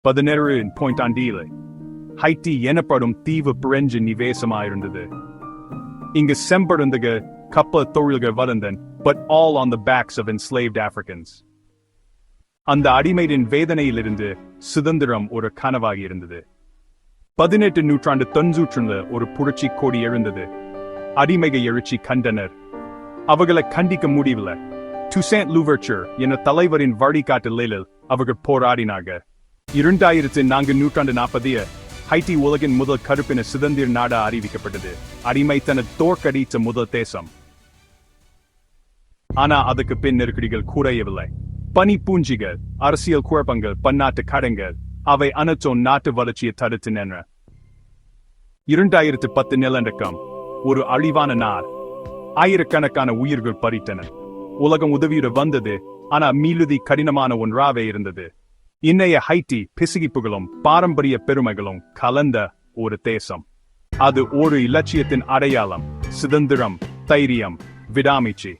பதினேழு பாயிண்டாண்டியிலே ஹைட்டி எனப்படும் தீவு பிரெஞ்சு நிவேசமாயிருந்தது. இங்கு செம்படுந்தக கப்பல் தொழில்கள் வளர்ந்தன் but all on the backs of enslaved Africans. அந்த அடிமையின் வேதனையிலிருந்து சுதந்திரம் ஒரு கனவாகி இருந்தது பதினெட்டு நூற்றாண்டு தொன்னூற்றுல ஒரு புரட்சி கோடி எழுந்தது. அடிமைக எழுச்சி கண்டனர். அவர்களை கண்டிக்க முடியவில்லை. டுசேன் லூவர்ச்சர் என தலைவரின் வழிகாட்டு லேலில் அவர்கள் போராடினார்கள். இரண்டாயிரத்து நான்கு நூற்றாண்டு நாற்பதிய ஹைட்டி உலகின் முதல் கருப்பின சுதந்திர நாடா அறிவிக்கப்பட்டது. அடிமைத்தன தோற்கடித்த முதல் தேசம். ஆனா அதுக்கு பின் நெருக்கடிகள் குறையவில்லை பனி பூஞ்சிகள் அரசியல் குழப்பங்கள் பன்னாட்டு கடன்கள் அவை அனைத்தும் நாட்டு வளர்ச்சியை தடுத்து நின்ற இரண்டாயிரத்து பத்து நிலநடுக்கம் ஒரு அழிவான நார் ஆயிரக்கணக்கான உயிர்கள் பறித்தன. உலகம் உதவியுடன் வந்தது ஆனா மீளுதி கடினமான ஒன்றாவே இருந்தது. இன்னைய ஹைட்டி பிசுகிப்புகளும் பாரம்பரிய பெருமைகளும் கலந்த ஒரு தேசம். அது ஒரு இலட்சியத்தின் அடையாளம் சுதந்திரம் தைரியம் விடாமீச்சி